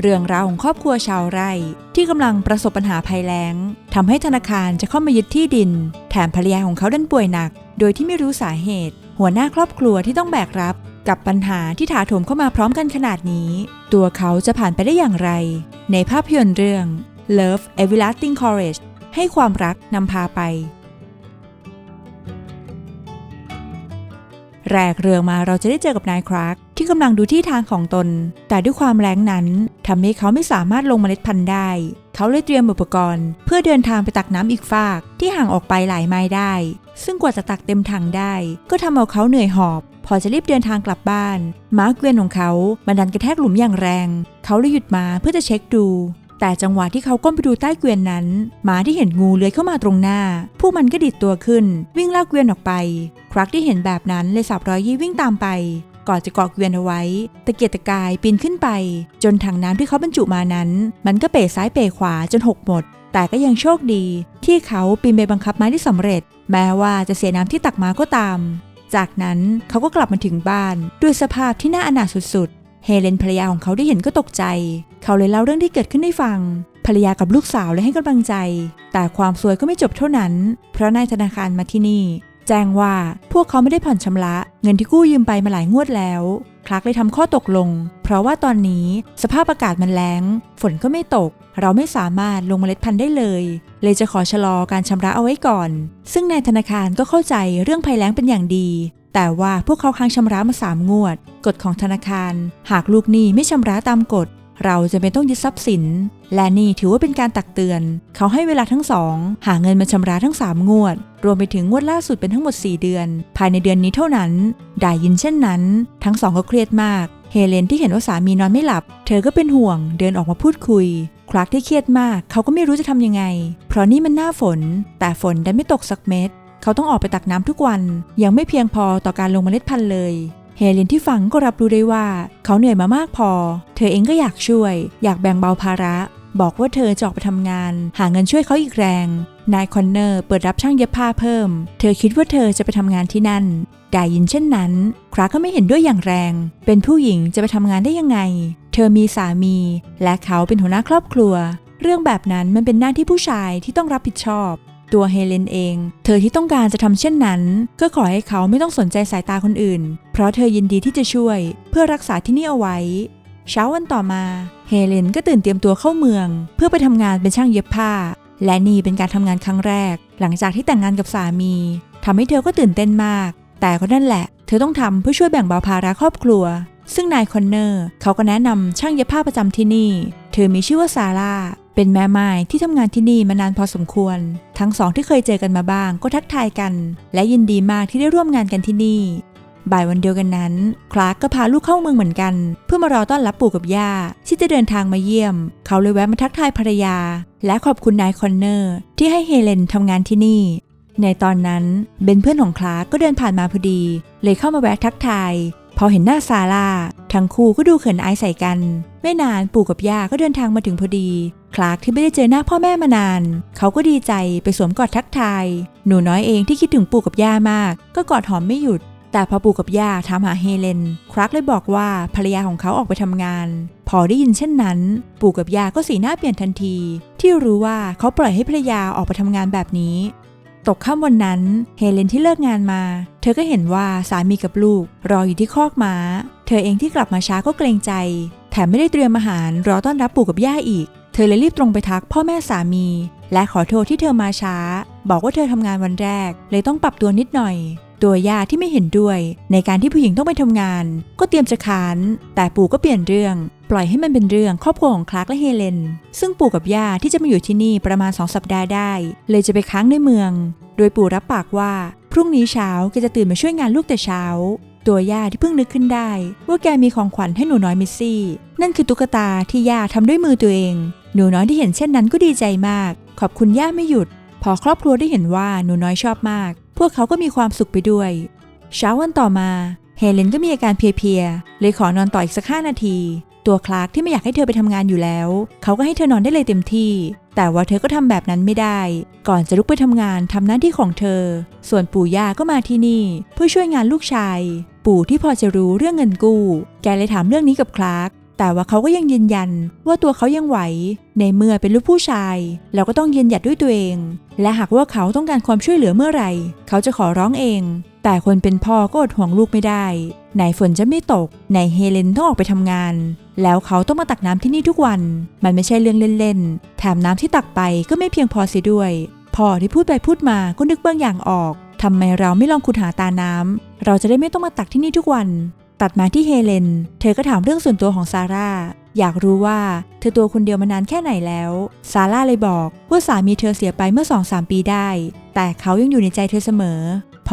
เรื่องราวของครอบครัวชาวไร่ ที่กำลังประสบปัญหาภัยแล้งทำให้ธนาคารจะเข้ามายึดที่ดิน แถมภรรยาของเขาดันป่วยหนัก โดยที่ไม่รู้สาเหตุ หัวหน้าครอบครัวที่ต้องแบกรับ กับปัญหาที่ถาโถมเข้ามาพร้อมกันขนาดนี้ ตัวเขาจะผ่านไปได้อย่างไร ในภาพยนตร์เรื่อง Love Everlasting Courage ให้ความรักนำพาไป แรกเรื่องมาเราจะได้เจอกับนายคราร์ก ที่กำลังดูที่ทางของตน แต่ด้วยความแรงนั้นทำให้เขาไม่สามารถลงเมล็ดพันธุ์ได้ เขาเลยเตรียมอุปกรณ์ เพื่อเดินทางไปตักน้ำอีกฟากที่ห่างออกไปหลายไมล์ได้ ซึ่งกว่าจะตักเต็มถังได้ ก็ทำเอาเขาเหนื่อยหอบ พอจะรีบเดินทางกลับบ้าน ม้าเกวียนของเขามันดันกระแทกหลุมอย่างแรง เขาเลยหยุดมาเพื่อจะเช็คดูแต่จังหวะที่เขาก้มไปดูใต้เกวียนนั้นหมาที่เห็นงูเลื้อยเข้ามาตรงหน้าพวกมันก็ดิดตัวขึ้น วิ่งลากเกวียนออกไป ครักที่เห็นแบบนั้นเลยสับรอยยี่วิ่งตามไป ก่อนจะเกาะเกวียนเอาไว้ ตะเกียกตะกายปีนขึ้นไป จนถังน้ำที่เขาบรรจุมานั้น มันก็เป๋ซ้ายเป๋ขวาจนหกหมด แต่ก็ยังโชคดี ที่เขาปีนไปบังคับไม้ได้สำเร็จ แม้ว่าจะเสียน้ำที่ตักมาก็ตาม จากนั้นเขาก็กลับมาถึงบ้านด้วยสภาพที่น่าอนาถสุดๆ เฮเลนภรรยาของเขาได้เห็นก็ตกใจ เขาเลยเล่าเรื่องที่เกิดขึ้นให้ฟังภรรยากับลูกสาวเลยให้กำลังใจ แต่ความซวยก็ไม่จบเท่านั้น เพราะนายธนาคารมาที่นี่ แจ้งว่าพวกเขาไม่ได้ผ่อนชำระ เงินที่กู้ยืมไปมาหลายงวดแล้ว คลักเลยทำข้อตกลง เพราะว่าตอนนี้สภาพอากาศมันแล้ง ฝนก็ไม่ตก เราไม่สามารถลงเมล็ดพันธุ์ได้เลย เลยจะขอชะลอการชำระเอาไว้ก่อน ซึ่งนายธนาคารก็เข้าใจเรื่องภัยแล้งเป็นอย่างดี แต่ว่าพวกเขาค้างชำระมาสามงวด กฎของธนาคาร หากลูกหนี้ไม่ชำระตามกฎ เราจะเป็นต้องยึดทรัพย์สิน และนี่ถือว่าเป็นการตักเตือน เขาให้เวลาทั้งสอง หาเงินมาชำระทั้ง 3 งวด รวมไปถึงงวดล่าสุดเป็นทั้งหมด 4 เดือน ภายในเดือนนี้เท่านั้น ได้ยินเช่นนั้น ทั้งสองก็เครียดมาก เฮเลนที่เห็นว่าสามีนอนไม่หลับ เธอก็เป็นห่วง เดินออกมาพูดคุย คลักที่เครียดมาก เขาก็ไม่รู้จะทำยังไง เพราะนี่มันหน้าฝน แต่ฝนดันไม่ตกสักเม็ด เขาต้องออกไปตักน้ำทุกวัน ยังไม่เพียงพอต่อการลงเมล็ดพันธุ์เลย เฮเลนที่ฟังก็รับรู้ได้ว่า เขาเหนื่อยมามากพอ เธอเองก็อยากช่วย อยากแบ่งเบาภาระ บอกว่าเธอจะออกไปทำงาน หาเงินช่วยเขาอีกแรง นายคอนเนอร์เปิดรับช่างเย็บผ้าเพิ่ม เธอคิดว่าเธอจะไปทำงานที่นั่นได้ยินเช่นนั้นคราก็ไม่เห็นด้วยอย่างแรง เป็นผู้หญิงจะไปทำงานได้ยังไง เธอมีสามี และเขาเป็นหัวหน้าครอบครัว เรื่องแบบนั้นมันเป็นหน้าที่ผู้ชายที่ต้องรับผิดชอบ ตัวเฮเลนเอง เธอที่ต้องการจะทำเช่นนั้นก็ขอให้เขาไม่ต้องสนใจสายตาคนอื่น เพราะเธอยินดีที่จะช่วย เพื่อรักษาที่นี่เอาไว้ เช้าวันต่อมาเฮเลนก็ตื่นเตรียมตัวเข้าเมือง เพื่อไปทำงานเป็นช่างเย็บผ้า และนี่เป็นการทำงานครั้งแรก หลังจากที่แต่งงานกับสามีทำให้เธอก็ตื่นเต้นมาก แต่ก็นั่นแหละ เธอต้องทำเพื่อช่วยแบ่งเบาภาระครอบครัว ซึ่งนายคอนเนอร์เขาก็แนะนำช่างเย็บผ้าประจำที่นี่ เธอมีชื่อว่าซาร่า เป็นแม่ไม้ที่ทำงานที่นี่มานานพอสมควร ทั้งสองที่เคยเจอกันมาบ้าง ก็ทักทายกัน และยินดีมากที่ได้ร่วมงานกันที่นี่ บ่ายวันเดียวกันนั้น คลาร์กก็พาลูกเข้าเมืองเหมือนกัน เพื่อมารอต้อนรับปู่กับย่าที่จะเดินทางมาเยี่ยม เขาเลยแวะมาทักทายภรรยา และขอบคุณนายคอนเนอร์ ที่ให้เฮเลนทำงานที่นี่ ในตอนนั้นเบนเพื่อนของคลาร์กก็เดินผ่านมาพอดี เลยเข้ามาแวะทักทาย พอเห็นหน้าซาร่าทั้งคู่ก็ดูเขินอายใส่กัน ไม่นานปู่กับย่าก็เดินทางมาถึงพอดี คลาร์กที่ไม่ได้เจอหน้าพ่อแม่มานาน เขาก็ดีใจไปสวมกอดทักทาย หนูน้อยเองที่คิดถึงปู่กับย่ามาก ก็กอดหอมไม่หยุด แต่พอปู่กับย่าถามหาเฮเลนครักเลยบอกว่าภรรยาของเขาออกไปทำงาน พอได้ยินเช่นนั้น ปู่กับย่าก็สีหน้าเปลี่ยนทันที ที่รู้ว่าเขาปล่อยให้ภรรยาออกไปทำงานแบบนี้ ตกค่ำวันนั้นเฮเลนที่เลิกงานมา เธอก็เห็นว่าสามีกับลูกรออยู่ที่คอกม้า เธอเองที่กลับมาช้าก็เกรงใจ แถมไม่ได้เตรียมอาหารรอต้อนรับปู่กับย่าอีก เธอเลยรีบตรงไปทักพ่อแม่สามี และขอโทษที่เธอมาช้า บอกว่าเธอทำงานวันแรก เลยต้องปรับตัวนิดหน่อย ตัวย่าที่ไม่เห็นด้วย ในการที่ผู้หญิงต้องไปทำงาน ก็เตรียมจะค้าน แต่ปู่ก็เปลี่ยนเรื่อง ปล่อยให้มันเป็นเรื่องครอบครัวของคลาร์กและเฮเลน ซึ่งปู่กับย่าที่จะมาอยู่ที่นี่ประมาณ 2 สัปดาห์ได้ เลยจะไปค้างในเมือง โดยปู่รับปากว่า พรุ่งนี้เช้าแกจะตื่นมาช่วยงานลูกแต่เช้า ตัวย่าที่เพิ่งนึกขึ้นได้ ว่าแกมีของขวัญให้หนูน้อยมิสซี่ นั่นคือตุ๊กตาที่ย่าทำด้วยมือตัวเอง หนูน้อยที่เห็นเช่นนั้นก็ดีใจมาก ขอบคุณย่าไม่หยุด พอครอบครัวได้เห็นว่าหนูน้อยชอบมาก พวกเขาก็มีความสุขไปด้วย เช้าวันต่อมาเฮเลนก็มีอาการเพลียๆ เลยขอนอนต่ออีกสักห้านาที ตัวคลาร์กที่ไม่อยากให้เธอไปทำงานอยู่แล้ว เขาก็ให้เธอนอนได้เลยเต็มที่ แต่ว่าเธอก็ทำแบบนั้นไม่ได้ ก่อนจะลุกไปทำงานทำหน้าที่ของเธอ ส่วนปู่ย่าก็มาที่นี่ เพื่อช่วยงานลูกชาย ปู่ที่พอจะรู้เรื่องเงินกู้ แกเลยถามเรื่องนี้กับคลาร์กแต่ว่าเขาก็ยังยืนยันว่าตัวเขายังไหว ในเมื่อเป็นลูกผู้ชาย เราก็ต้องยืนหยัดด้วยตัวเอง และหากว่าเขาต้องการความช่วยเหลือเมื่อไหร่ เขาจะขอร้องเอง แต่คนเป็นพ่อก็อดห่วงลูกไม่ได้ ไหนฝนจะไม่ตก ไหนเฮเลนต้องออกไปทำงาน แล้วเขาต้องมาตักน้ำที่นี่ทุกวัน มันไม่ใช่เรื่องเล่นๆ แถมน้ำที่ตักไปก็ไม่เพียงพอเสียด้วย พอที่พูดไปพูดมาก็นึกบางอย่างออกทำไมเราไม่ลองขุดหาตาน้ำเราจะได้ไม่ต้องมาตักที่นี่ทุกวัน ตัดมาที่เฮเลน เธอก็ถามเรื่องส่วนตัวของซาร่า อยากรู้ว่าเธอตัวคนเดียวมานานแค่ไหนแล้ว ซาร่าเลยบอกว่าสามีเธอเสียไปเมื่อสองสามปีได้ แต่เขายังอยู่ในใจเธอเสมอ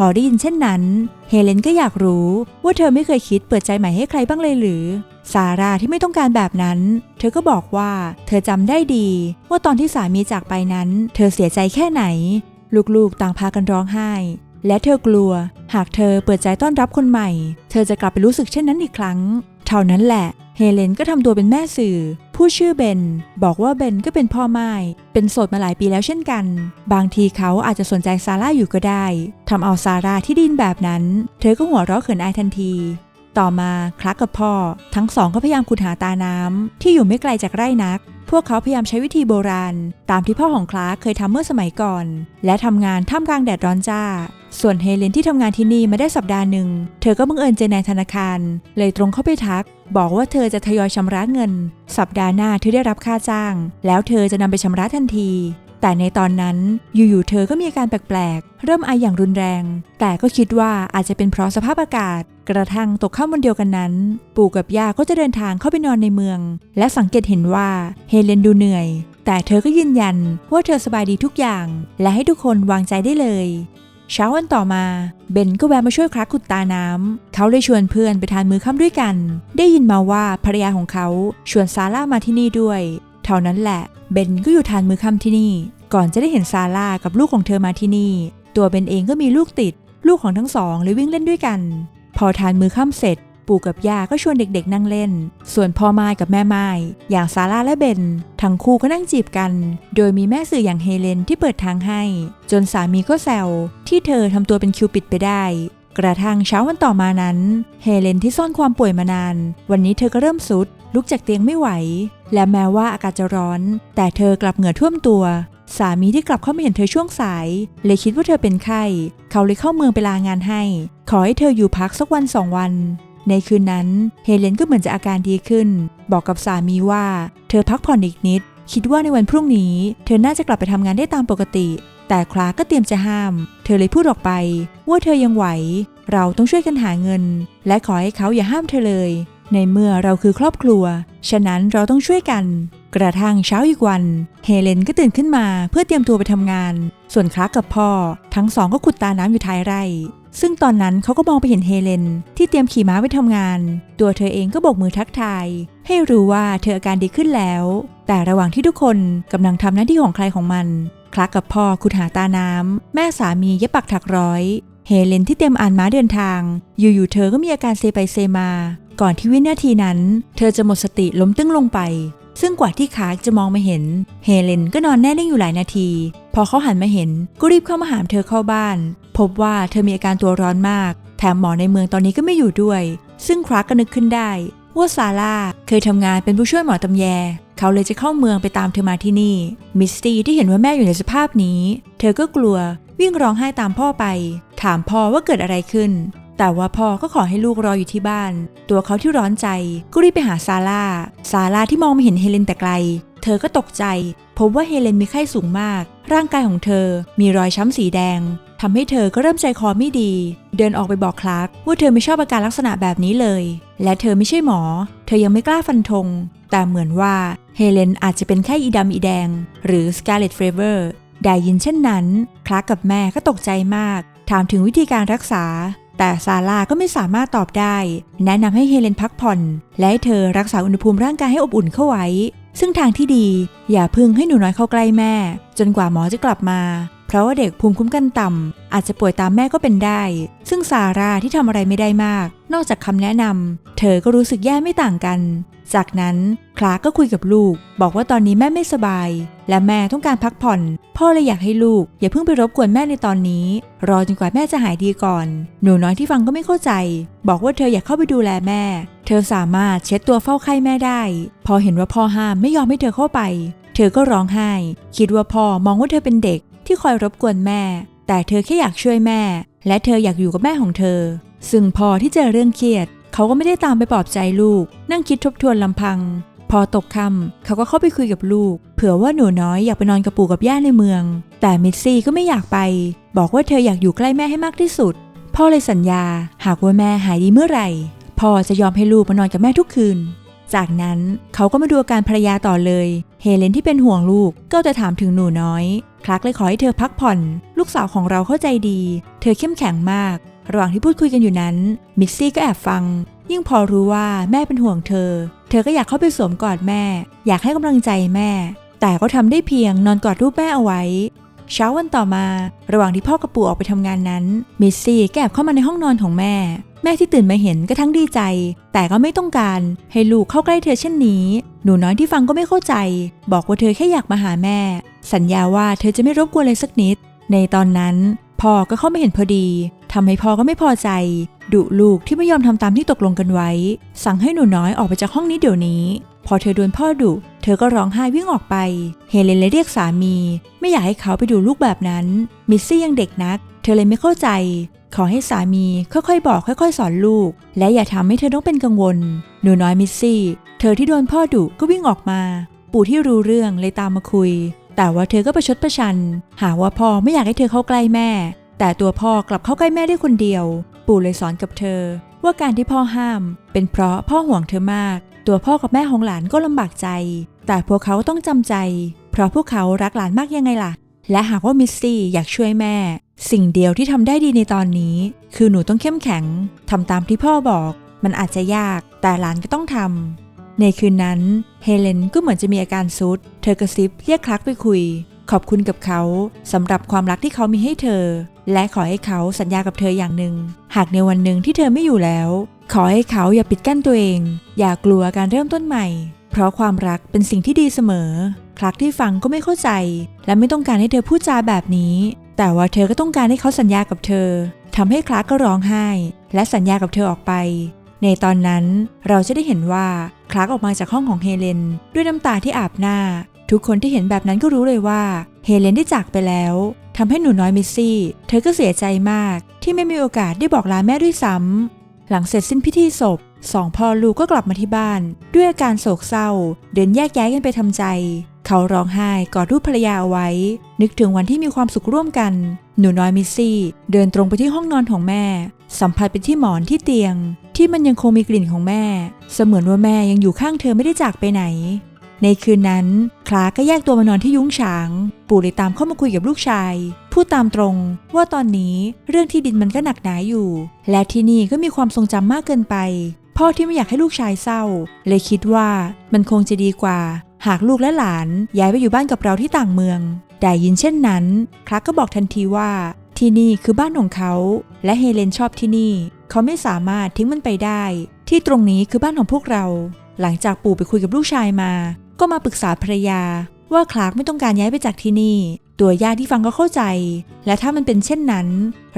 พอได้ยินเช่นนั้น เฮเลนก็อยากรู้ว่าเธอไม่เคยคิดเปิดใจใหม่ให้ใครบ้างเลยหรือ ซาร่าที่ไม่ต้องการแบบนั้น เธอก็บอกว่าเธอจำได้ดี ว่าตอนที่สามีจากไปนั้น เธอเสียใจแค่ไหน ลูกๆต่างพากันร้องไห้ และเธอกลัว หากเธอเปิดใจต้อนรับคนใหม่ เธอจะกลับไปรู้สึกเช่นนั้นอีกครั้ง เท่านั้นแหละ เฮเลนก็ทำตัวเป็นแม่สื่อ ผู้ชื่อเบน บอกว่าเบนก็เป็นพ่อไม้เป็นโสดมาหลายปีแล้วเช่นกัน บางทีเขาอาจจะสนใจซาร่าอยู่ก็ได้ทำเอาซาร่าที่ดินแบบนั้น เธอก็หัวเราะเขินอายทันที ต่อมาคลักกับพ่อ ทั้งสองก็พยายามขุดหาตาน้ำที่อยู่ไม่ไกลจากไร่นัก พวกเขาพยายามใช้วิธีโบราณ ตามที่พ่อของคลาร์เคยทำเมื่อสมัยก่อน และทำงานท่ามกลางแดดร้อนจ้า ส่วนเฮเลนที่ทำงานที่นี่มาได้สัปดาห์หนึ่ง เธอก็บังเอิญเจอนายธนาคาร เลยตรงเข้าไปทัก บอกว่าเธอจะทยอยชำระเงิน สัปดาห์หน้าเธอได้รับค่าจ้าง แล้วเธอจะนำไปชำระทันที แต่ในตอนนั้นอยู่ๆเธอก็มีอาการแปลกๆ เริ่มไออย่างรุนแรง แต่ก็คิดว่าอาจจะเป็นเพราะสภาพอากาศ กระทั่งตกค่ำวันเดียวกันนั้น ปู่กับย่าก็จะเดินทางเข้าไปนอนในเมือง และสังเกตเห็นว่าเฮเลนดูเหนื่อย แต่เธอก็ยืนยันว่าเธอสบายดีทุกอย่าง และให้ทุกคนวางใจได้เลยเช้าวันต่อมาเบนก็แวะมาช่วยคลักขุดตาน้ำเขาเลยชวนเพื่อนไปทานมื้อค่ำด้วยกัน ได้ยินมาว่าภรรยาของเขาชวนซาร่ามาที่นี่ด้วย เท่านั้นแหละ เบนก็อยู่ทานมือค่ำที่นี่ ก่อนจะได้เห็นซาร่ากับลูกของเธอมาที่นี่ ตัวเบนเองก็มีลูกติด ลูกของทั้งสองเลยวิ่งเล่นด้วยกัน พอทานมือค่ำเสร็จ ปู่กับย่าก็ชวนเด็กๆนั่งเล่น ส่วนพ่อไม้กับแม่ไม้อย่างซาร่าและเบน ทั้งคู่ก็นั่งจีบกัน โดยมีแม่สื่ออย่างเฮเลนที่เปิดทางให้ จนสามีก็แซวที่เธอทำตัวเป็นคิวปิดไปได้กระทั่งเช้าวันต่อมานั้น เฮเลนที่ซ่อนความป่วยมานาน วันนี้เธอก็เริ่มสุด ลุกจากเตียงไม่ไหว และแม้ว่าอากาศจะร้อน แต่เธอกลับเหงื่อท่วมตัว สามีที่กลับเข้ามาเห็นเธอช่วงสาย เลยคิดว่าเธอเป็นไข้ เขาเลยเข้าเมืองไปลางานให้ ขอให้เธออยู่พักสักวันสองวัน ในคืนนั้นเฮเลนก็เหมือนจะอาการดีขึ้น บอกกับสามีว่า เธอพักผ่อนอีกนิด คิดว่าในวันพรุ่งนี้ เธอน่าจะกลับไปทำงานได้ตามปกติ แต่คลาก็เตรียมจะห้าม เธอเลยพูดออกไป ว่าเธอยังไหว เราต้องช่วยกันหาเงิน และขอให้เขาอย่าห้ามเธอเลย ในเมื่อเราคือครอบครัว ฉะนั้นเราต้องช่วยกัน กระทั่งเช้าอีกวัน เฮเลนก็ตื่นขึ้นมาเพื่อเตรียมตัวไปทำงาน ส่วนคลาร์กกับพ่อ ทั้งสองก็ขุดตาน้ำอยู่ท้ายไร่ ซึ่งตอนนั้นเขาก็มองไปเห็นเฮเลน ที่เตรียมขี่ม้าไปทำงาน ตัวเธอเองก็โบกมือทักทาย ให้รู้ว่าเธออาการดีขึ้นแล้ว แต่ระหว่างที่ทุกคนกำลังทำหน้าที่ของใครของมันคลักกับพ่อขุดหาตาน้ำ แม่สามีเย็บปักถักร้อย เฮเลนที่เตรียมอ่านม้าเดินทาง อยู่ๆเธอก็มีอาการเซไปเซมา ก่อนที่วินาทีนั้น เธอจะหมดสติล้มตึ้งลงไป ซึ่งกว่าที่คาร์กจะมองมาเห็น เฮเลนก็นอนแน่นิ่งอยู่หลายนาที พอเขาหันมาเห็นก็รีบเข้ามาหามเธอเข้าบ้าน พบว่าเธอมีอาการตัวร้อนมาก แถมหมอในเมืองตอนนี้ก็ไม่อยู่ด้วย ซึ่งคราร์กก็นึกขึ้นได้ว่าซาร่าเคยทำงานเป็นผู้ช่วยหมอตำแย เขาเลยจะเข้าเมืองไปตามเธอมาที่นี่ มิสตี้ที่เห็นว่าแม่อยู่ในสภาพนี้ เธอก็กลัววิ่งร้องไห้ตามพ่อไป ถามพ่อว่าเกิดอะไรขึ้น แต่ว่าพ่อก็ขอให้ลูกรออยู่ที่บ้าน ตัวเขาที่ร้อนใจก็รีบไปหาซาร่า ซาร่าที่มองไม่เห็นเฮเลนแต่ไกล เธอก็ตกใจ พบว่าเฮเลนมีไข้สูงมาก ร่างกายของเธอมีรอยช้ำสีแดงทำให้เธอก็เริ่มใจคอไม่ดี เดินออกไปบอกคลาร์กว่าเธอไม่ชอบอาการลักษณะแบบนี้เลย และเธอไม่ใช่หมอ เธอยังไม่กล้าฟันธง แต่เหมือนว่าเฮเลนอาจจะเป็นไข้อีดำอีแดง หรือ Scarlet Fever ได้ยินเช่นนั้น คลาร์กกับแม่ก็ตกใจมาก ถามถึงวิธีการรักษา แต่ซาร่าก็ไม่สามารถตอบได้ แนะนำให้เฮเลนพักผ่อน และให้เธอรักษาอุณหภูมิร่างกายให้อบอุ่นเข้าไว้ ซึ่งทางที่ดีอย่าพึ่งให้หนูน้อยเข้าใกล้แม่ จนกว่าหมอจะกลับมา เพราะว่าเด็กภูมิคุ้มกันต่ำอาจจะป่วยตามแม่ก็เป็นได้ ซึ่งซาร่าที่ทำอะไรไม่ได้มาก นอกจากคำแนะนำเธอก็รู้สึกแย่ไม่ต่างกัน จากนั้นคลาก็คุยกับลูก บอกว่าตอนนี้แม่ไม่สบาย และแม่ต้องการพักผ่อน พ่อเลยอยากให้ลูก อย่าเพิ่งไปรบกวนแม่ในตอนนี้ รอจนกว่าแม่จะหายดีก่อน หนูน้อยที่ฟังก็ไม่เข้าใจ บอกว่าเธออยากเข้าไปดูแลแม่ เธอสามารถเช็ดตัวเฝ้าไข้แม่ได้ พอเห็นว่าพ่อห้ามไม่ยอมให้เธอเข้าไป เธอก็ร้องไห้ คิดว่าพ่อมองว่าเธอเป็นเด็ก ที่คอยรบกวนแม่ แต่เธอแค่อยากช่วยแม่ และเธออยากอยู่กับแม่ของเธอ ซึ่งพอที่เจอเรื่องเครียด เขาก็ไม่ได้ตามไปปลอบใจลูก นั่งคิดทบทวนลำพัง พอตกค่ำเขาก็เข้าไปคุยกับลูก เผื่อว่าหนูน้อยอยากไปนอนกับปู่กับย่าในเมือง แต่มิสซี่ก็ไม่อยากไป บอกว่าเธออยากอยู่ใกล้แม่ให้มากที่สุด พ่อเลยสัญญา หากว่าแม่หายดีเมื่อไหร่พ่อจะยอมให้ลูกมานอนกับแม่ทุกคืน จากนั้นเขาก็มาดูอาการภรรยาต่อเลย เฮเลนที่เป็นห่วงลูกก็จะถามถึงหนูน้อย คลักเลยขอให้เธอพักผ่อน ลูกสาวของเราเข้าใจดี เธอเข้มแข็งมาก ระหว่างที่พูดคุยกันอยู่นั้น มิกซี่ก็แอบฟัง ยิ่งพอรู้ว่าแม่เป็นห่วงเธอ เธอก็อยากเข้าไปสวมกอดแม่ อยากให้กำลังใจแม่ แต่ก็ทำได้เพียงนอนกอดรูปแม่เอาไว้ เช้าวันต่อมา ระหว่างที่พ่อกับปู่ออกไปทำงานนั้น มิสซี่ก็แอบเข้ามาในห้องนอนของแม่ แม่ที่ตื่นมาเห็นก็ทั้งดีใจ แต่ก็ไม่ต้องการให้ลูกเข้าใกล้เธอเช่นนี้ หนูน้อยที่ฟังก็ไม่เข้าใจ บอกว่าเธอแค่อยากมาหาแม่ สัญญาว่าเธอจะไม่รบกวนเลยสักนิด ในตอนนั้นพ่อก็เข้ามาเห็นพอดีทำให้พ่อก็ไม่พอใจดุลูกที่ไม่ยอมทำตามที่ตกลงกันไว้ สั่งให้หนูน้อยออกไปจากห้องนี้เดี๋ยวนี้ พอเธอโดนพ่อดุเธอก็ร้องไห้วิ่งออกไป เฮเลนเลยเรียกสามี ไม่อยากให้เขาไปดูลูกแบบนั้น มิสซี่ยังเด็กนัก เธอเลยไม่เข้าใจ ขอให้สามีค่อยๆ บอกค่อย ๆ สอนลูก และอย่าทำให้เธอต้องเป็นกังวล หนูน้อยมิสซี่ เธอที่โดนพ่อดุก็วิ่งออกมา ปู่ที่รู้เรื่องเลยตามมาคุย แต่ว่าเธอก็ประชดประชัน หาว่าพ่อไม่อยากให้เธอเข้าใกล้แม่ แต่ตัวพ่อกลับเข้าใกล้แม่ได้คนเดียว ปู่เลยสอนกับเธอ ว่าการที่พ่อห้าม เป็นเพราะพ่อห่วงเธอมาก ตัวพ่อกับแม่ของหลานก็ลำบากใจ แต่พวกเขาต้องจำใจ เพราะพวกเขารักหลานมากยังไงล่ะ และหากว่ามิสซี่อยากช่วยแม่ สิ่งเดียวที่ทำได้ดีในตอนนี้ คือหนูต้องเข้มแข็งทำตามที่พ่อบอก มันอาจจะยากแต่หลานก็ต้องทำในคืนนั้น เฮเลนก็เหมือนจะมีอาการซุด เธอกระซิบเรียกคลักไปคุย ขอบคุณกับเขาสำหรับความรักที่เขามีให้เธอ และขอให้เขาสัญญากับเธออย่างหนึ่ง หากในวันหนึ่งที่เธอไม่อยู่แล้ว ขอให้เขาอย่าปิดกั้นตัวเอง อย่ากลัวการเริ่มต้นใหม่ เพราะความรักเป็นสิ่งที่ดีเสมอคลักที่ฟังก็ไม่เข้าใจ และไม่ต้องการให้เธอพูดจาแบบนี้ แต่ว่าเธอก็ต้องการให้เขาสัญญากับเธอทำให้คลักก็ร้องไห้ และสัญญากับเธอออกไป ในตอนนั้นเราจะได้เห็นว่าคลักออกมาจากห้องของเฮเลน ด้วยน้ำตาที่อาบหน้า ทุกคนที่เห็นแบบนั้นก็รู้เลยว่าเฮเลนได้จากไปแล้วทำให้หนูน้อยมิสซี่ เธอก็เสียใจมาก ที่ไม่มีโอกาสได้บอกลาแม่ด้วยซ้ำหลังเสร็จสิ้นพิธีศพสองพ่อลูกก็กลับมาที่บ้าน ด้วยอาการโศกเศร้า เดินแยกย้ายกันไปทำใจ เขาร้องไห้กอดรูปภรรยาเอาไว้ นึกถึงวันที่มีความสุขร่วมกัน หนูน้อยมิสซี่ เดินตรงไปที่ห้องนอนของแม่ สัมผัสไปที่หมอนที่เตียง ที่มันยังคงมีกลิ่นของแม่ เสมือนว่าแม่ยังอยู่ข้างเธอไม่ได้จากไปไหน ในคืนนั้น คลาก็แยกตัวมานอนที่ยุ้งฉาง ปู่เลยตามเข้ามาคุยกับลูกชาย พูดตามตรงว่าตอนนี้เรื่องที่ดินมันก็หนักหนาอยู่ และที่นี่ก็มีความทรงจำมากเกินไปพ่อที่ไม่อยากให้ลูกชายเศร้า เลยคิดว่ามันคงจะดีกว่า หากลูกและหลานย้ายไปอยู่บ้านกับเราที่ต่างเมือง ได้ยินเช่นนั้น คลาก็บอกทันทีว่า ที่นี่คือบ้านของเขา และเฮเลนชอบที่นี่ เขาไม่สามารถทิ้งมันไปได้ ที่ตรงนี้คือบ้านของพวกเรา หลังจากปู่ไปคุยกับลูกชายมา ก็มาปรึกษาภรรยา ว่าคลาร์กไม่ต้องการย้ายไปจากที่นี่ ตัวญาติที่ฟังก็เข้าใจ และถ้ามันเป็นเช่นนั้น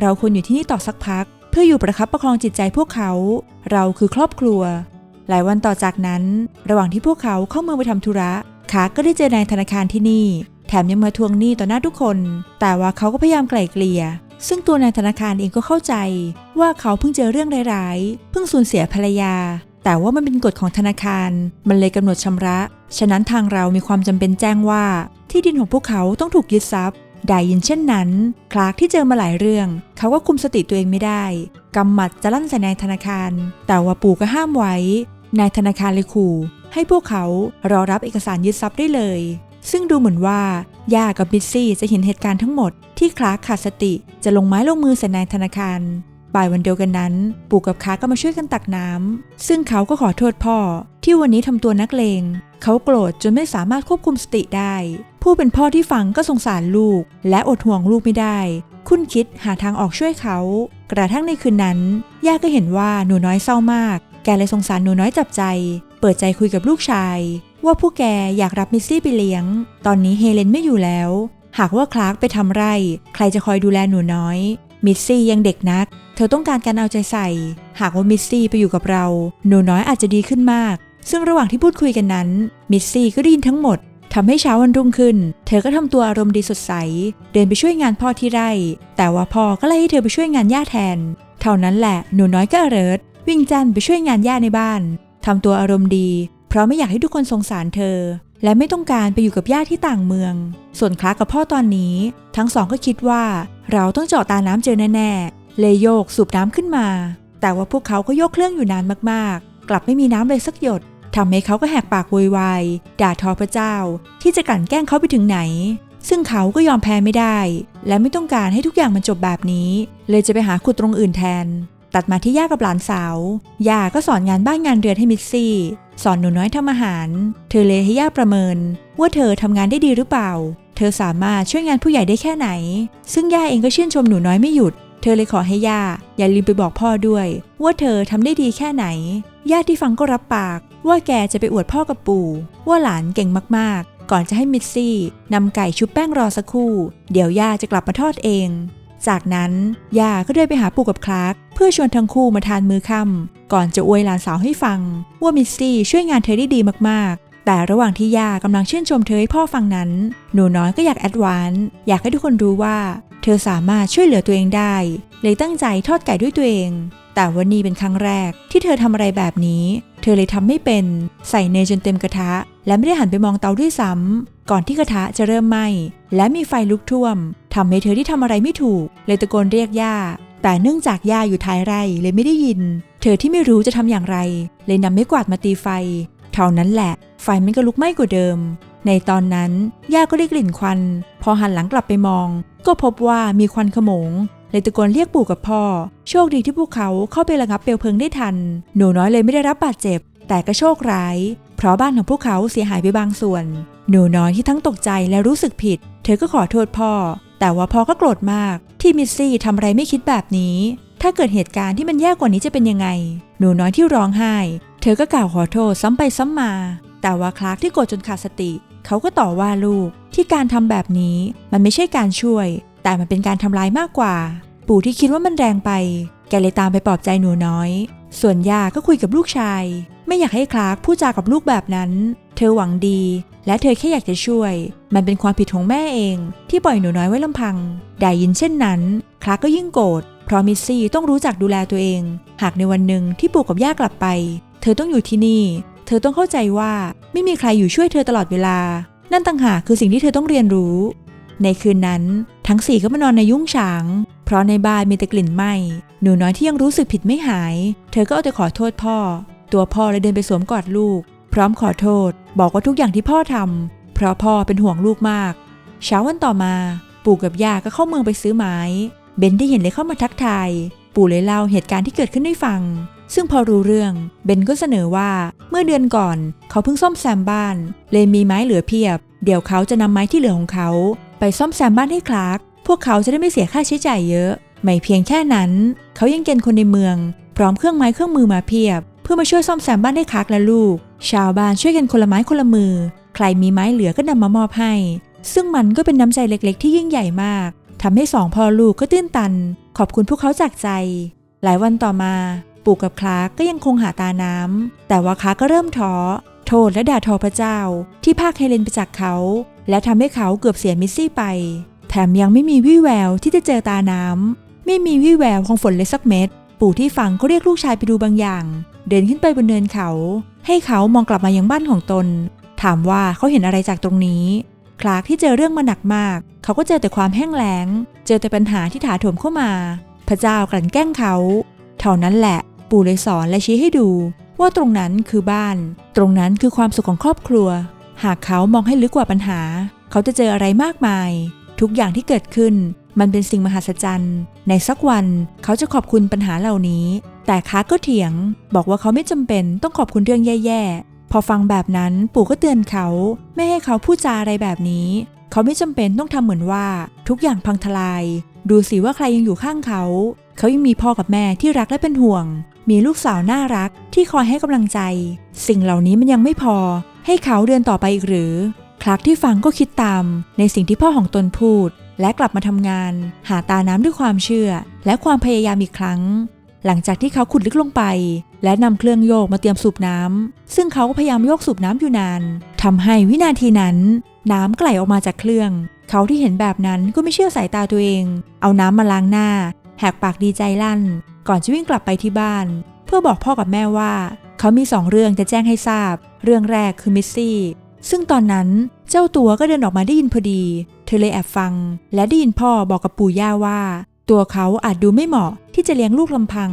เราควรอยู่ที่นี่ต่อสักพัก เพื่ออยู่ประคับประคองจิตใจพวกเขา เราคือครอบครัว หลายวันต่อจากนั้น ระหว่างที่พวกเขาเข้าเมืองไปทำธุระคาก็ได้เจอนายธนาคารที่นี่ แถมยังมาทวงหนี้ต่อหน้าทุกคน แต่ว่าเขาก็พยายามไกล่เกลี่ย ซึ่งตัวนายธนาคารเองก็เข้าใจ ว่าเขาเพิ่งเจอเรื่องร้ายๆ เพิ่งสูญเสียภรรยา แต่ว่ามันเป็นกฎของธนาคาร มันเลยกำหนดชำระ ฉะนั้นทางเรามีความจำเป็นแจ้งว่า ที่ดินของพวกเขาต้องถูกยึดทรัพย์ได้ยินเช่นนั้น คลาร์กที่เจอมาหลายเรื่อง เขาก็คุมสติตัวเองไม่ได้ กำหมัดจะลั่นใส่นายธนาคาร แต่ว่าปู่ก็ห้ามไว้ นายธนาคารเลยขู่ให้พวกเขารอรับเอกสารยึดทรัพย์ได้เลย ซึ่งดูเหมือนว่าย่ากับบิซซี่จะเห็นเหตุการณ์ทั้งหมดที่คลาร์ขาดสติจะลงไม้ลงมือใส่นายธนาคารบ่ายวันเดียวกันนั้น ปู่กับค้าก็มาช่วยกันตักน้ำซึ่งเขาก็ขอโทษพ่อ ที่วันนี้ทำตัวนักเลง เขาโกรธจนไม่สามารถควบคุมสติได้ ผู้เป็นพ่อที่ฟังก็สงสารลูก และอดห่วงลูกไม่ได้ คุณคิดหาทางออกช่วยเขา กระทั่งในคืนนั้น ย่าก็เห็นว่าหนูน้อยเศร้ามาก แกเลยสงสารหนูน้อยจับใจ เปิดใจคุยกับลูกชาย ว่าผู้แกอยากรับมิสซี่ไปเลี้ยง ตอนนี้เฮเลนไม่อยู่แล้ว หากว่าคลาร์กไปทำไร่ ใครจะคอยดูแลหนูน้อย มิสซี่ยังเด็กนัก เธอต้องการการเอาใจใส่ หากว่ามิสซี่ไปอยู่กับเรา หนูน้อยอาจจะดีขึ้นมาก ซึ่งระหว่างที่พูดคุยกันนั้น มิสซี่ก็ได้ยินทั้งหมดทำให้เช้าวันรุ่งขึ้น เธอก็ทำตัวอารมณ์ดีสดใส เดินไปช่วยงานพ่อที่ไร่ แต่ว่าพ่อก็ไล่ให้เธอไปช่วยงานย่าแทน เท่านั้นแหละ หนูน้อยก็เริด วิ่งจันไปช่วยงานย่าในบ้านทำตัวอารมณ์ดี เพราะไม่อยากให้ทุกคนสงสารเธอ และไม่ต้องการไปอยู่กับย่าที่ต่างเมือง ส่วนคลากับพ่อตอนนี้ ทั้งสองก็คิดว่า เราต้องเจาะตาน้ำเจอแน่ๆเลยโยกสูบน้ำขึ้นมา แต่ว่าพวกเขาก็โยกเครื่องอยู่นานมากๆ กลับไม่มีน้ำเลยสักหยดทำให้เขาก็แหกปากโวยวายด่าทอพระเจ้า ที่จะกลั่นแกล้งเขาไปถึงไหน ซึ่งเขาก็ยอมแพ้ไม่ได้ และไม่ต้องการให้ทุกอย่างมันจบแบบนี้ เลยจะไปหาขุดตรงอื่นแทน ตัดมาที่ย่ากับหลานสาว ย่าก็สอนงานบ้านงานเรือนให้มิสซี่ สอนหนูน้อยทำอาหาร เธอเลยให้ย่าประเมิน ว่าเธอทำงานได้ดีหรือเปล่า เธอสามารถช่วยงานผู้ใหญ่ได้แค่ไหน ซึ่งย่าเองก็ชื่นชมหนูน้อยไม่หยุด เธอเลยขอให้ย่าอย่าลืมไปบอกพ่อด้วย ว่าเธอทำได้ดีแค่ไหนญาที่ฟังก็รับปาก ว่าแกจะไปอวดพ่อกับปู่ ว่าหลานเก่งมากๆ ก่อนจะให้มิสซี่นำไก่ชุบแป้งรอสักครู่ เดี๋ยวย่าจะกลับมาทอดเอง จากนั้นย่าก็เดินไปหาปู่กับคลาร์กเพื่อชวนทั้งคู่มาทานมื้อค่ำก่อนจะอวยหลานสาวให้ฟัง ว่ามิสซี่ช่วยงานเธอได้ดีมากๆ แต่ระหว่างที่ย่ากำลังชื่นชมเธอให้พ่อฟังนั้น หนูน้อยก็อยากแอดวานซ์อยากให้ทุกคนรู้ว่า เธอสามารถช่วยเหลือตัวเองได้ เลยตั้งใจทอดไก่ด้วยตัวเอง แต่วันนี้เป็นครั้งแรกที่เธอทำอะไรแบบนี้ เธอเลยทำไม่เป็น ใส่เนยจนเต็มกระทะ และไม่ได้หันไปมองเตาด้วยซ้ำก่อนที่กระทะจะเริ่มไหม้และมีไฟลุกท่วมทำให้เธอที่ทำอะไรไม่ถูก เลยตะโกนเรียกย่า แต่เนื่องจากย่าอยู่ท้ายไร่เลยไม่ได้ยิน เธอที่ไม่รู้จะทำอย่างไร เลยนำไม้กวาดมาตีไฟ เท่านั้นแหละ ไฟมันก็ลุกไหม้กว่าเดิม ในตอนนั้นย่าก็ได้กลิ่นควัน พอหันหลังกลับไปมอง ก็พบว่ามีควันขโมงเลยตะโกนเรียกปู่กับพ่อ โชคดีที่พวกเขาเข้าไประงับเปลวเพลิงได้ทัน หนูน้อยเลยไม่ได้รับบาดเจ็บ แต่ก็โชคร้าย เพราะบ้านของพวกเขาเสียหายไปบางส่วน หนูน้อยที่ทั้งตกใจและรู้สึกผิด เธอก็ขอโทษพ่อ แต่ว่าพ่อก็โกรธมากที่มิสซี่ทำอะไรไม่คิดแบบนี้ ถ้าเกิดเหตุการณ์ที่มันแย่กว่านี้จะเป็นยังไง หนูน้อยที่ร้องไห้ เธอก็กล่าวขอโทษซ้ำไปซ้ำมา แต่ว่าคลาร์กที่โกรธจนขาดสติ เขาก็ต่อว่าลูกที่การทำแบบนี้มันไม่ใช่การช่วย แต่มันเป็นการทำร้ายมากกว่า ปู่ที่คิดว่ามันแรงไป แกเลยตามไปปลอบใจหนูน้อย ส่วนยาก็คุยกับลูกชาย ไม่อยากให้คลาร์กพูดจากับลูกแบบนั้น เธอหวังดี และเธอแค่อยากจะช่วย มันเป็นความผิดของแม่เอง ที่ปล่อยหนูน้อยไว้ลำพัง ได้ยินเช่นนั้นคลาร์กก็ยิ่งโกรธเพราะมิสซี่ต้องรู้จักดูแลตัวเอง หากในวันหนึ่งที่ปู่กับย่ากลับไป เธอต้องอยู่ที่นี่ เธอต้องเข้าใจว่าไม่มีใครอยู่ช่วยเธอตลอดเวลา นั่นต่างหากคือสิ่งที่เธอต้องเรียนรู้ ในคืนนั้น ทั้งสี่ก็มานอนในยุ้งฉาง เพราะในบ้านมีแต่กลิ่นไหม้หนูน้อยที่ยังรู้สึกผิดไม่หาย เธอก็เอาแต่ขอโทษพ่อ ตัวพ่อเลยเดินไปสวมกอดลูก พร้อมขอโทษ บอกว่าทุกอย่างที่พ่อทำเพราะพ่อเป็นห่วงลูกมาก เช้าวันต่อมา ปู่กับย่าก็เข้าเมืองไปซื้อไม้ เบนได้เห็นเลยเข้ามาทักทาย ปู่เลยเล่าเหตุการณ์ที่เกิดขึ้นให้ฟัง ซึ่งพอรู้เรื่อง เบนก็เสนอว่าเมื่อเดือนก่อน เขาเพิ่งซ่อมแซมบ้าน เลยมีไม้เหลือเพียบ เดี๋ยวเขาจะนำไม้ที่เหลือของเขา ไปซ่อมแซมบ้านให้คลาร์กพวกเขาจะได้ไม่เสียค่าใช้จ่ายเยอะ ไม่เพียงแค่นั้น เขายังเกณฑ์คนในเมือง พร้อมเครื่องไม้เครื่องมือมาเพียบ เพื่อมาช่วยซ่อมแซมบ้านให้คลาร์กและลูก ชาวบ้านช่วยกันคนละไม้คนละมือ ใครมีไม้เหลือก็นำมามอบให้ ซึ่งมันก็เป็นน้ำใจเล็กๆ ที่ยิ่งใหญ่มากทำให้สองพ่อลูกก็ตื้นตัน ขอบคุณพวกเขาจากใจ หลายวันต่อมาปู่กับคลาร์กก็ยังคงหาตาน้ำแต่ว่าคลาร์กก็เริ่มท้อโทษและด่าทอพระเจ้า ที่พากเฮเลนไปจากเขา และทำให้เขาเกือบเสียมิสซี่ไป แถมยังไม่มีวี่แววที่จะเจอตาน้ำ ไม่มีวี่แววของฝนเลยสักเม็ด ปู่ที่ฟังก็เรียกลูกชายไปดูบางอย่าง เดินขึ้นไปบนเนินเขา ให้เขามองกลับมายังบ้านของตน ถามว่าเขาเห็นอะไรจากตรงนี้ คลาร์กที่เจอเรื่องมาหนักมาก เขาก็เจอแต่ความแห้งแล้ง เจอแต่ปัญหาที่ถาโถมเข้ามา พระเจ้ากลั่นแกล้งเขา เท่านั้นแหละ ปู่เลยสอนและชี้ให้ดู ว่าตรงนั้นคือบ้าน ตรงนั้นคือความสุขของครอบครัว หากเขามองให้ลึกกว่าปัญหา เขาจะเจออะไรมากมาย ทุกอย่างที่เกิดขึ้น มันเป็นสิ่งมหัศจรรย์ ในสักวันเขาจะขอบคุณปัญหาเหล่านี้ แต่ค้าก็เถียง บอกว่าเขาไม่จำเป็นต้องขอบคุณเรื่องแย่ๆ พอฟังแบบนั้นปู่ก็เตือนเขา ไม่ให้เขาพูดจาอะไรแบบนี้ เขาไม่จำเป็นต้องทำเหมือนว่า ทุกอย่างพังทลาย ดูสิว่าใครยังอยู่ข้างเขา เขายังมีพ่อกับแม่ที่รักและเป็นห่วงมีลูกสาวน่ารักที่คอยให้กำลังใจ สิ่งเหล่านี้มันยังไม่พอ ให้เขาเดินต่อไปอีกหรือ คลักที่ฟังก็คิดตาม ในสิ่งที่พ่อของตนพูด และกลับมาทำงาน หาตาน้ำด้วยความเชื่อ และความพยายามอีกครั้ง หลังจากที่เขาขุดลึกลงไป และนำเครื่องโยกมาเตรียมสูบน้ำซึ่งเขาก็พยายามโยกสูบน้ำอยู่นานทำให้วินาทีนั้น น้ำไหลออกมาจากเครื่อง เขาที่เห็นแบบนั้นก็ไม่เชื่อสายตาตัวเอง เอาน้ำมาล้างหน้าแหกปากดีใจลั่น ก่อนจะวิ่งกลับไปที่บ้าน เพื่อบอกพ่อกับแม่ว่า เขามีสองเรื่องจะแจ้งให้ทราบ เรื่องแรกคือมิสซี่ ซึ่งตอนนั้นเจ้าตัวก็เดินออกมาได้ยินพอดี เธอเลยแอบฟัง และได้ยินพ่อบอกกับปู่ย่าว่า ตัวเขาอาจดูไม่เหมาะที่จะเลี้ยงลูกลำพัง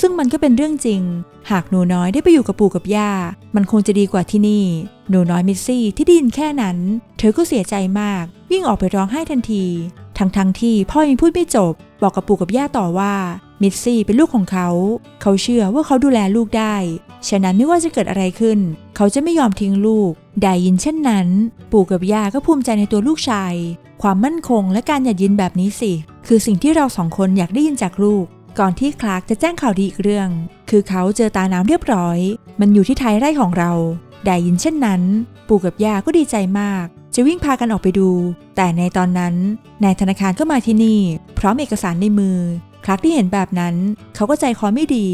ซึ่งมันก็เป็นเรื่องจริง หากหนูน้อยได้ไปอยู่กับปู่กับย่า มันคงจะดีกว่าที่นี่ หนูน้อยมิสซี่ที่ได้ยินแค่นั้น เธอก็เสียใจมาก วิ่งออกไปร้องไห้ทันที ทั้งทั้งที่พ่อยังพูดไม่จบ บอกกับปู่กับย่าต่อว่า มิสซี่เป็นลูกของเขา เขาเชื่อว่าเขาดูแลลูกได้ ฉะนั้นไม่ว่าจะเกิดอะไรขึ้น เขาจะไม่ยอมทิ้งลูก ได้ยินเช่นนั้น ปู่กับย่าก็ภูมิใจในตัวลูกชาย ความมั่นคงและการหยัดยินแบบนี้สิ คือสิ่งที่เราสองคนอยากได้ยินจากลูก ก่อนที่คลาร์กจะแจ้งข่าวดีอีกเรื่อง คือเขาเจอตาน้ำเรียบร้อย มันอยู่ที่ท้ายไร่ของเรา ได้ยินเช่นนั้น ปู่กับย่าก็ดีใจมาก จะวิ่งพากันออกไปดู แต่ในตอนนั้นนายธนาคารก็มาที่นี่ พร้อมเอกสารในมือ คลักที่เห็นแบบนั้น เขาก็ใจคอไม่ดี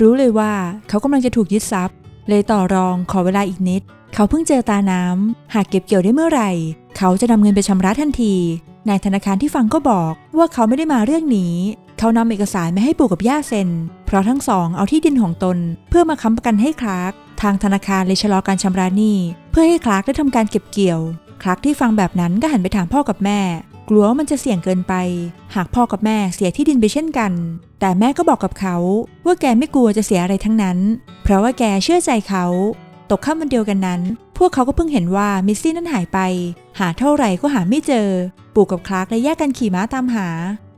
รู้เลยว่าเขากำลังจะถูกยึดทรัพย์ เลยต่อรองขอเวลาอีกนิด เขาเพิ่งเจอตาน้ำหากเก็บเกี่ยวได้เมื่อไหร่ เขาจะนำเงินไปชำระทันทีนายธนาคารที่ฟังก็บอกว่าเขาไม่ได้มาเรื่องนี้ เขานำเอกสารมาให้ปู่กับย่าเซ็น เพราะทั้งสองเอาที่ดินของตน เพื่อมาค้ำประกันให้คลาร์กทางธนาคารเลยชะลอการชำระหนี้เพื่อให้คลาร์กได้ทำการเก็บเกี่ยว คลาร์กที่ฟังแบบนั้นก็หันไปถามพ่อกับแม่ กลัวว่ามันจะเสี่ยงเกินไป หากพ่อกับแม่เสียที่ดินไปเช่นกัน แต่แม่ก็บอกกับเขา ว่าแกไม่กลัวจะเสียอะไรทั้งนั้น เพราะว่าแกเชื่อใจเขา ตกค่ำวันเดียวกันนั้น พวกเขาก็เพิ่งเห็นว่ามิสซี่นั้นหายไป หาเท่าไหร่ก็หาไม่เจอ ปู่กับคลาร์กเลยแยกกันขี่ม้าตามหา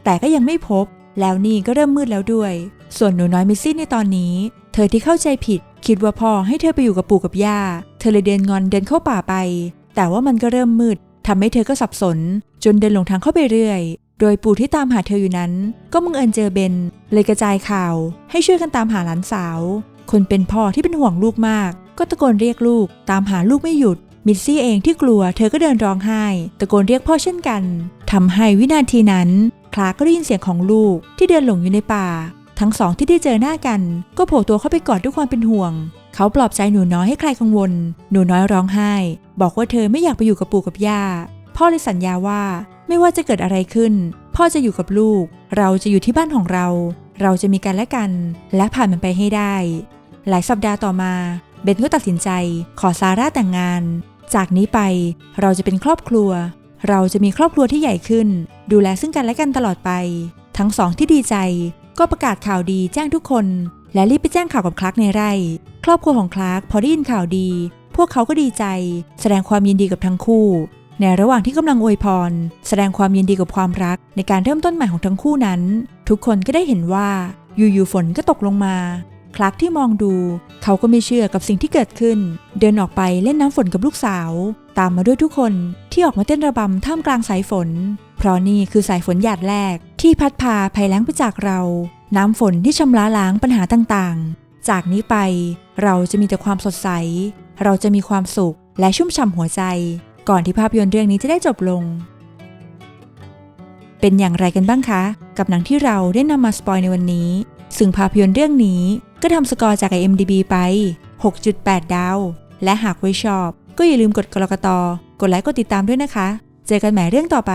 แต่ก็ยังไม่พบ แล้วนี่ก็เริ่มมืดแล้วด้วย ส่วนหนูน้อยมิสซี่ในตอนนี้ เธอที่เข้าใจผิด คิดว่าพ่อให้เธอไปอยู่กับปู่กับย่า เธอเลยเดินงอนเดินเข้าป่าไป แต่ว่ามันก็เริ่มมืดทำให้เธอก็สับสน จนเดินหลงทางเข้าไปเรื่อย โดยปู่ที่ตามหาเธออยู่นั้น ก็บังเอิญเจอเบน เลยกระจายข่าว ให้ช่วยกันตามหาหลานสาว คนเป็นพ่อที่เป็นห่วงลูกมาก ก็ตะโกนเรียกลูก ตามหาลูกไม่หยุด มิสซี่เองที่กลัว เธอก็เดินร้องไห้ ตะโกนเรียกพ่อเช่นกันทำให้วินาทีนั้น คลาร์กก็ได้ยินเสียงของลูกที่เดินหลงอยู่ในป่า ทั้งสองที่ได้เจอหน้ากัน ก็โผล่ตัวเข้าไปกอดด้วยความเป็นห่วง เขาปลอบใจหนูน้อยให้ใครกังวล หนูน้อยร้องไห้บอกว่าเธอไม่อยากไปอยู่กับปู่กับย่า พ่อเลยสัญญาว่าไม่ว่าจะเกิดอะไรขึ้น พ่อจะอยู่กับลูก เราจะอยู่ที่บ้านของเรา เราจะมีกันและกัน และผ่านมันไปให้ได้ หลายสัปดาห์ต่อมา เบนก็ตัดสินใจ ขอซาร่าแต่งงาน จากนี้ไปเราจะเป็นครอบครัว เราจะมีครอบครัวที่ใหญ่ขึ้น ดูแลซึ่งกันและกันตลอดไป ทั้งสองที่ดีใจ ก็ประกาศข่าวดีแจ้งทุกคน และรีบไปแจ้งข่าวกับคลาร์กในไร่ ครอบครัวของคลาร์กพอได้ยินข่าวดี วกเขาก็ดีใจ แสดงความยินดีกับทั้งคู่ ในระหว่างที่กำลังอวยพร แสดงความยินดีกับความรักในการเริ่มต้นใหม่ของทั้งคู่นั้น ทุกคนก็ได้เห็นว่าอยู่ๆฝนก็ตกลงมาคลักที่มองดู เขาก็ไม่เชื่อกับสิ่งที่เกิดขึ้น เดินออกไปเล่นน้ำฝนกับลูกสาว ตามมาด้วยทุกคนที่ออกมาเต้นระบำท่ามกลางสายฝน เพราะนี่คือสายฝนหยาดแรก ที่พัดพาภัยแล้งไปจากเรา น้ำฝนที่ชำระล้างปัญหาต่างๆ จากนี้ไป เราจะมีแต่ความสดใส เราจะมีความสุขและชุ่มฉ่ำหัวใจ ก่อนที่ภาพยนตร์เรื่องนี้จะได้จบลง เป็นอย่างไรกันบ้างคะ กับหนังที่เราได้นำมาสปอยในวันนี้ ซึ่งภาพยนตร์เรื่องนี้ก็ทำสกอร์จาก IMDB ไป 6.8 ดาว และหากไว้ชอบ ก็อย่าลืมกดกรกตกดไลค์กดติดตามด้วยนะคะ เจอกันใหม่เรื่องต่อไป